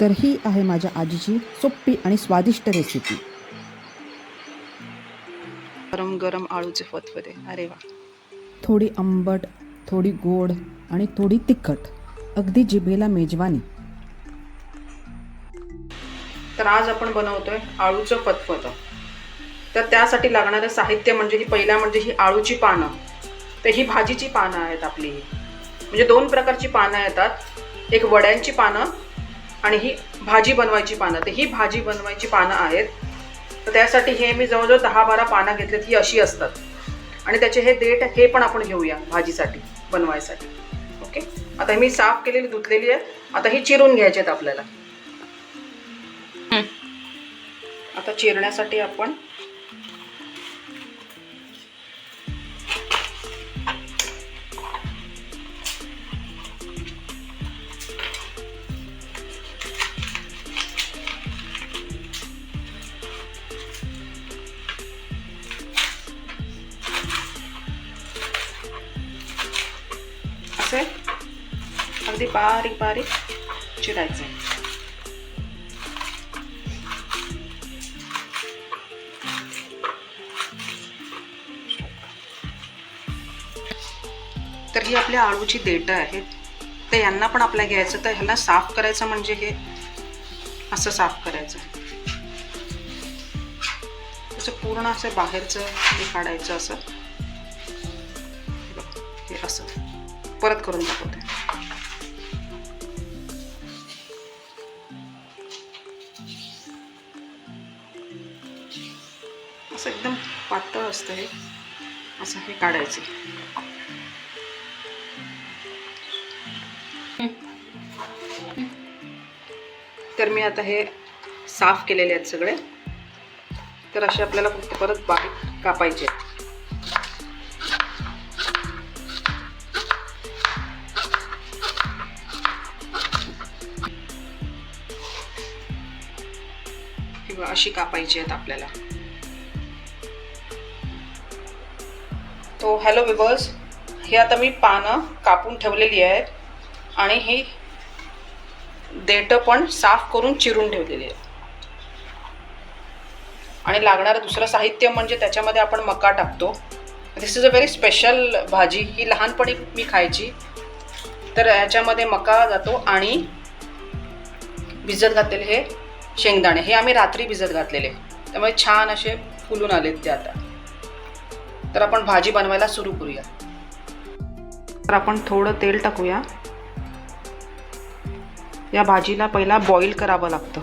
तर ही आहे माझ्या आजीची सोपी आणि स्वादिष्ट रेसिपी गरम गरम आळूचे फतफते. अरे वा. थोडी आंबट थोडी गोड आणि थोडी तिखट. अगदी जिभेला मेजवानी. तर आज आपण बनवतोय आळूचं फतफत. तर त्यासाठी लागणारं साहित्य म्हणजे ही पहिला म्हणजे ही आळूची पानं. तर ही भाजीची पानं आहेत आपली. म्हणजे दोन प्रकारची पानं येतात. एक वड्यांची पानं आणि ही भाजी बनवायची पानं. तर ही भाजी बनवायची पानं आहेत. तर त्यासाठी हे मी जवळजवळ दहा बारा पानं घेतलेत ही अशी असतात. आणि त्याचे हे देठ हे पण आपण घेऊया भाजीसाठी बनवायसाठी. ओके? आता ही मी साफ केलेली धुतलेली आहे. आता ही चिरून घ्यायची आहेत आपल्याला. आता चिरण्यासाठी आपण असे. अगदी बारीक बारीक चिरायचे. तर ही आपल्या आळूची देठं आहेत. तर यांना पण आपल्या घ्यायचं तर ह्याला साफ करायचं म्हणजे हे असं साफ करायचं. त्याचं पूर्ण असं बाहेरचं हे काढायचं असं. हे असं. परत करून दाखवते. असं एकदम पातळ असतं हे. असं हे काढायचं. तर मी आता हे साफ केलेले आहेत सगळे. तर असे आपल्याला फक्त परत बारीक कापायचे आहेत. अशी कापायची आहेत आपल्याला. तो हॅलो विवर्स हे आता मी पानं कापून ठेवलेली आहेत आणि ही देठं पण साफ करून चिरून ठेवलेली आहेत. आणि लागणारं दुसरं साहित्य म्हणजे त्याच्यामध्ये आपण मका टाकतो. This is a very special bhaji. ही लहानपणी मी खायची. तर याच्यामध्ये मका जातो आणि भिजत घातलेले हे शेंगदाणे. हे आम्ही रात्री भिजत घातलेले. त्यामुळे छान असे फुलून आलेत ते आता. तर आपण भाजी बनवायला सुरू करूया. तर आपण थोडं तेल टाकूया. या भाजीला पहिला बॉईल करावं लागतं.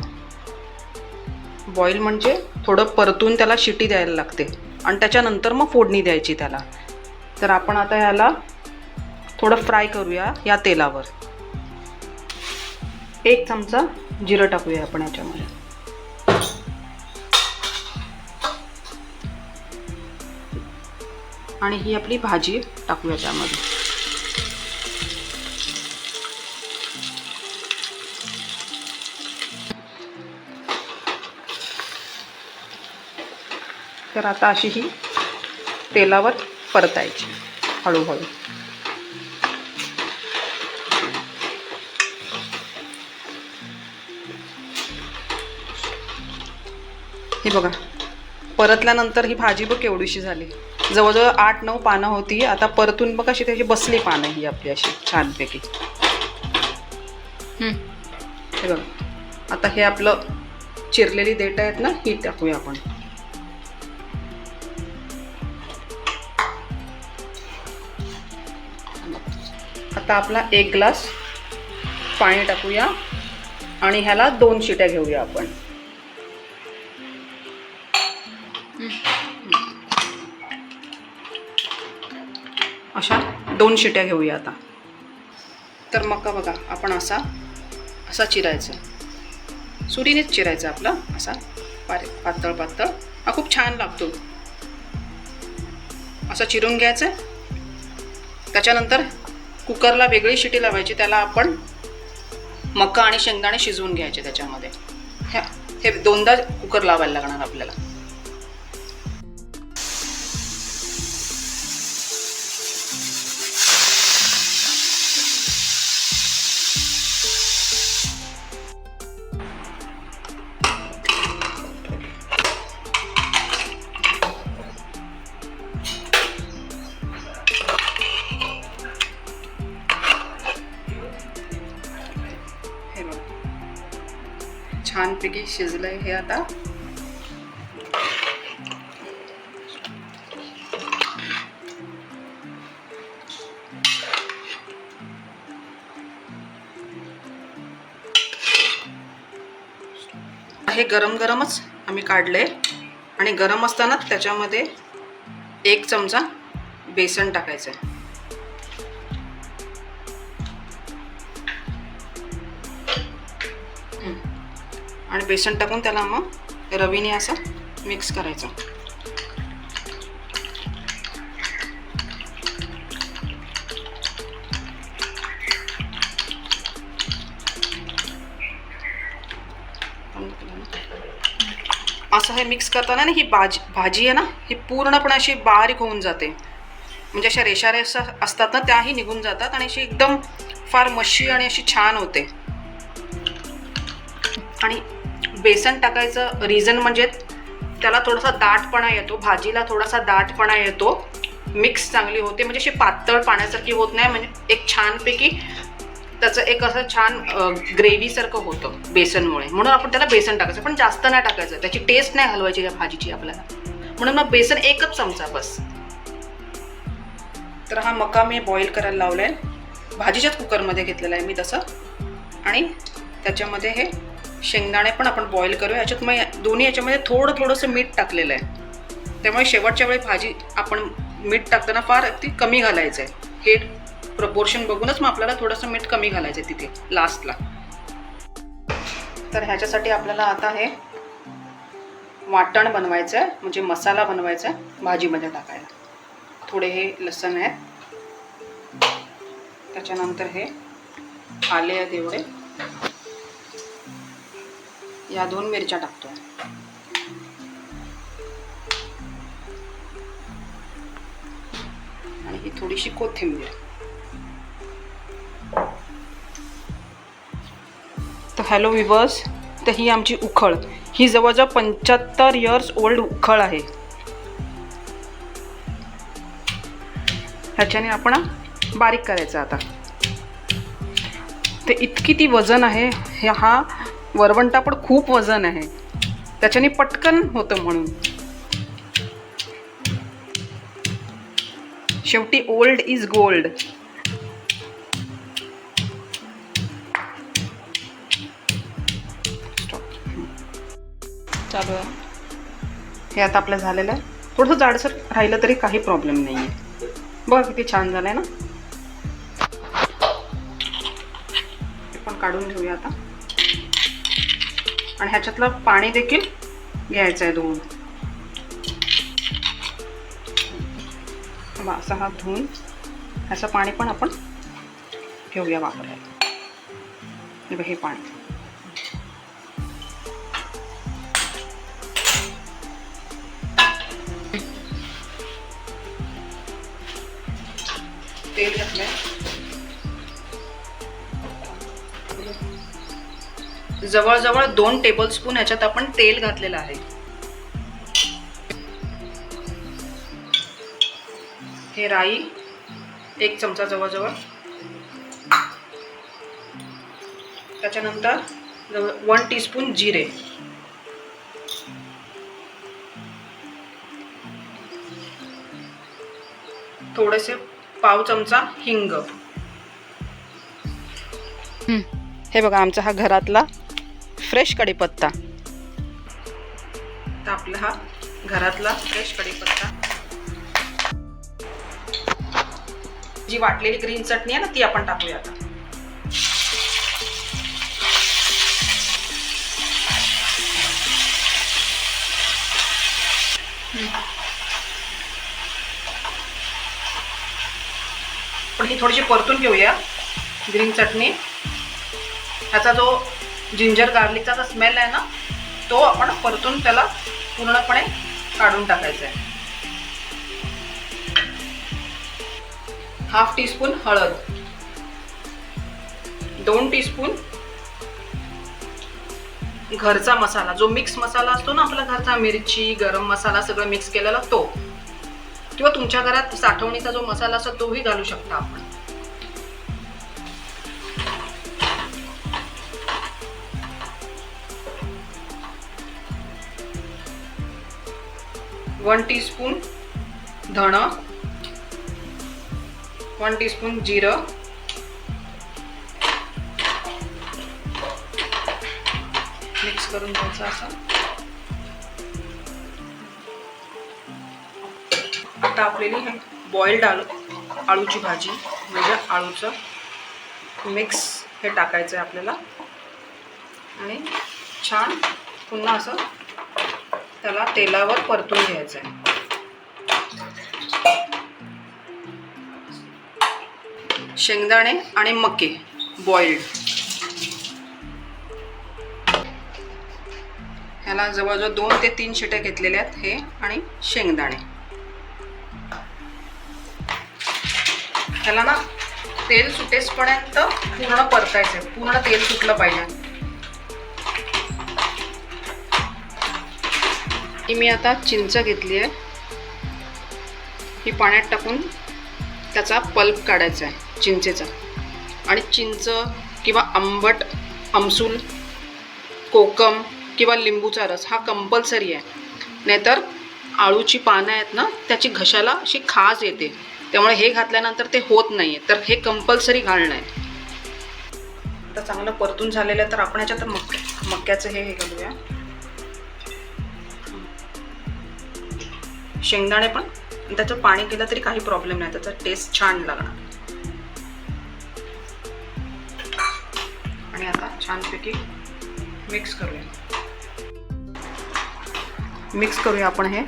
बॉईल म्हणजे थोडं परतून त्याला शिटी द्यायला लागते. आणि त्याच्यानंतर मग फोडणी द्यायची त्याला. तर आपण आता याला थोडं फ्राय करूया या तेलावर. एक चमचा जिरं टाकूया आपण याच्यामध्ये. आणि ही आपली भाजी टाकूया त्यामध्ये. तर आता अशी ही तेलावर परतायची हळूहळू. हे बघा. परतल्यानंतर ही भाजी बघ केवढीशी झाली. जवळजवळ आठ नऊ पानं होती. आता परतून बघ अशी त्याची बसली पानं ही आपली अशी छानपैकी. हे बघा. आता हे आपलं चिरलेली देठ आहेत ना ही टाकूया आपण. आता आपला एक ग्लास पाणी टाकूया आणि ह्याला दोन शिट्या घेऊया आपण. अशा दोन शिट्या घेऊया आता. तर मका बघा आपण असा असा चिरायचा. सुरीनेच चिरायचा आपला असा पारे पातळ पातळ. हा खूप छान लागतो. असा चिरून घ्यायचं. त्याच्यानंतर कुकरला वेगळी शिटी लावायची त्याला आपण मका आणि शेंगदाणे शिजवून घ्यायचे त्याच्यामध्ये. ह्या हे दोनदा कुकर लावायला लागणार आपल्याला. छानपैकी शिजलंय हे आता. हे गरम गरमच आम्ही काढले आणि गरम असताना त्याच्यामध्ये एक चमचा बेसन टाकायचं आहे आणि बेसन टाकून त्याला मग रवीने असं मिक्स करायचं. असं हे मिक्स करताना ना ही भाजी भाजी आहे ना ही पूर्णपणे अशी बारीक होऊन जाते. म्हणजे अशा रेषा रेषा असतात ना त्याही निघून जातात आणि अशी एकदम फार मशी आणि अशी छान होते. आणि बेसन टाकायचं रिझन म्हणजे त्याला थोडासा दाटपणा येतो भाजीला थोडासा दाटपणा येतो. मिक्स चांगली होते म्हणजे अशी पातळ पाण्यासारखी होत नाही म्हणजे एक छानपैकी त्याचं एक असं छान ग्रेव्हीसारखं होतं बेसनमुळे. म्हणून आपण त्याला बेसन टाकायचं पण जास्त नाही टाकायचं. त्याची टेस्ट नाही हलवायची त्या भाजीची आपल्याला. म्हणून मग बेसन एकच चमचा बस. तर हा मका मी बॉईल करायला लावला आहे भाजीच्याच कुकरमध्ये घेतलेला आहे मी तसं. आणि त्याच्यामध्ये हे शेंगदाणे पण आपण बॉईल करूया. याच्यात मग दोन्ही याच्यामध्ये थोडं थोडंसं मीठ टाकलेलं आहे. त्यामुळे शेवटच्या वेळी भाजी आपण मीठ टाकताना फार ती कमी घालायचं आहे. हे प्रपोर्शन बघूनच मग आपल्याला थोडंसं मीठ कमी घालायचं आहे तिथे लास्टला तर ह्याच्यासाठी आपल्याला आता हे वाटण बनवायचं आहे. म्हणजे मसाला बनवायचा आहे भाजीमध्ये टाकायला. थोडे हे लसण आहेत. त्याच्यानंतर हे आले आहेत एवढे. या दोन मिरच्या टाकतो. आणि ही थोडीशी कोथिंबीर. तर हॅलो विवर्स तर ही आमची उखळ. ही जवळजवळ पंच्याहत्तर इयर्स ओल्ड उखळ आहे. ह्याच्याने आपण बारीक करायचं आता. ते इतकी ती वजन आहे हे हा वरवंटा पण खूप वजन आहे. त्याच्याने पटकन होतं म्हणून. शेवटी ओल्ड इज गोल्ड चालू आहे. हे आता आपलं झालेलं आहे. थोडंसं जाडसर राहिलं तरी काही प्रॉब्लेम नाही आहे बघा किती छान झालं आहे ना. हे पण काढून घेऊया आता. आणि ह्याच्यातलं पाणी देखील घ्यायचं आहे धुवून बा, हा धुवून ह्याचं पाणी पण आपण घेऊया वापरायला. हे पाणी. तेल घातलं जवळजवळ दोन टेबलस्पून ह्याच्यात आपण तेल घातलेलं आहे. हे राई एक चमचा जवळजवळ. त्याच्यानंतर जवळ वन टीस्पून जिरे. थोडेसे पाव चमचा हिंग. हे बघा आमचा हा घरातला फ्रेश कढीपत्ता. तर आपला हा घरातला फ्रेश कढीपत्ता. जी वाटलेली ग्रीन चटणी आहे ना ती आपण टाकूया आता. पण ही थोडीशी परतून घेऊया ग्रीन चटणी. ह्याचा जो जिंजर गार्लिकचा जो स्मेल आहे ना तो आपण परतून त्याला पूर्णपणे काढून टाकायचा आहे. हाफ टीस्पून हळद. दोन टीस्पून घरचा मसाला जो मिक्स मसाला असतो ना आपला घरचा मिरची गरम मसाला सगळं मिक्स केलेला तो. किंवा तुमच्या घरात साठवणीचा जो मसाला असतो तोही घालू शकता आपण. वन टीस्पून धण वन टीस्पून जिरं मिक्स करून घ्यायचं असं. आता आपलेली हे बॉइल्ड आलू आळूची भाजी म्हणजे आळूचं मिक्स हे टाकायचं आहे आपल्याला. आणि छान पुन्हा असं त्याला तेलावर परतून घ्यायचं आहे शेंगदाणे आणि मके बॉइल्ड ह्याला जवळजवळ दोन ते तीन शिट्या घेतलेल्या आहेत हे आणि शेंगदाणे. ह्याला ना तेल सुटेसपर्यंत पूर्ण परतायचं आहे पूर्ण तेल सुटलं पाहिजे. ही मी आता चिंच घेतली आहे ही पाण्यात टाकून त्याचा पल्प काढायचा आहे चिंचेचा. आणि चिंच किंवा आंबट आमसूल कोकम किंवा लिंबूचा रस हा कंपल्सरी आहे. नाहीतर आळूची पानं आहेत ना त्याची घशाला अशी खाज येते. त्यामुळे हे घातल्यानंतर ते होत नाही आहे तर हे कंपल्सरी घालणं आहे. आता चांगलं परतून झालेलं आहे तर आपण ह्याच्यात मक मक्याचं हे हे घालूया. शेंगदाणे पण त्याचं पाणी केलं तरी काही प्रॉब्लेम नाही त्याचा टेस्ट छान लागणार. आणि आता छानपैकी मिक्स करूया. मिक्स करूया आपण हे.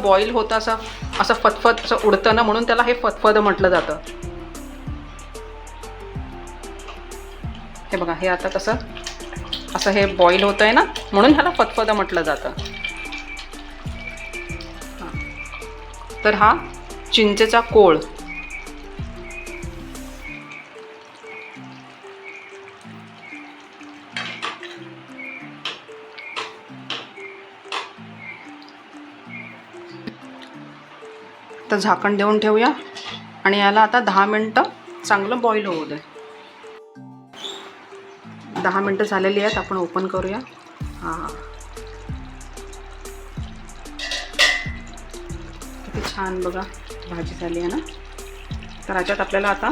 बॉईल होतं असं असं फतफद असं उडतं ना म्हणून त्याला हे फतफद म्हटलं जातं. हे बघा हे आता कसं असं हे बॉईल होतं आहे ना म्हणून ह्याला फतफदं म्हटलं जातं. तर हा चिंचेचा कोळ. तर झाकण देऊन ठेवूया. आणि याला आता दहा मिनटं चांगलं बॉईल होऊ दे. दहा मिनटं झालेली आहेत आपण ओपन करूया. हां. किती छान बघा भाजी झाली आहे ना. तर ह्याच्यात आपल्याला आता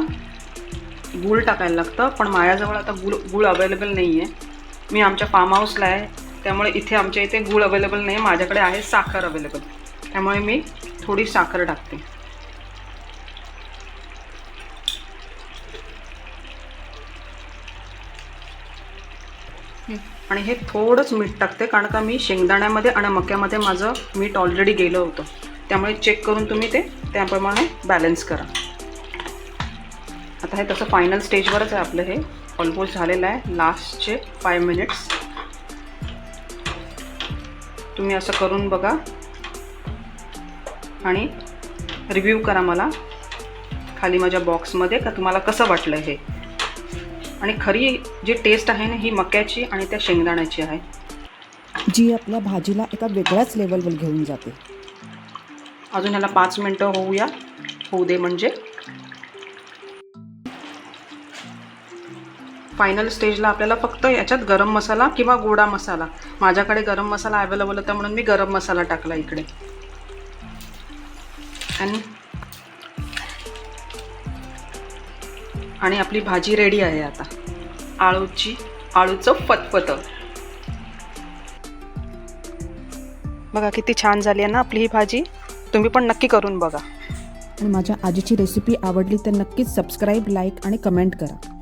गूळ टाकायला लागतं पण माझ्याजवळ आता गूळ गूळ अवेलेबल नाही आहे मी आमच्या फार्म हाऊसला आहे त्यामुळे इथे आमच्या इथे गूळ अवेलेबल नाही आहे माझ्याकडे आहे साखर अवेलेबल त्यामुळे मी थोडी साखर टाकते. आणि हे थोडंच मीठ टाकते कारण का मी शेंगदाण्यामध्ये आणि मक्यामध्ये माझं मीठ ऑलरेडी गेलं होतं. त्यामुळे चेक करून तुम्ही ते त्याप्रमाणे बॅलन्स करा. आता हे तसं फायनल स्टेजवरच आहे आपलं हे. ऑलमोस्ट झालेलं आहे. लास्टचे फाय मिनिट्स तुम्ही असं करून बघा. आणि रिव्ह्यू करा मला. खाली माझ्या बॉक्समध्ये का तुम्हाला कसं वाटलं हे? आणि खरी जी टेस्ट आहे ना ही मक्याची आणि त्या शेंगदाण्याची आहे. जी आपल्या भाजीला एका वेगळ्याच लेवलवर घेऊन जाते. अजून ह्याला पाच मिनटं होऊया. होऊ दे म्हणजे. फायनल स्टेजला आपल्याला फक्त याच्यात गरम मसाला किंवा गोडा मसाला. माझ्याकडे गरम मसाला अवेलेबल होता म्हणून मी गरम मसाला टाकला इकडे. आणि आणि आपली भाजी रेडी आहे आता. आळूची आळूचं फतफत. बघा किती छान झाली आहे ना आपली ही भाजी. तुम्ही पण नक्की करून बघा. आणि माझ्या आजीची रेसिपी आवडली तर नक्कीच सबस्क्राईब लाईक आणि कमेंट करा.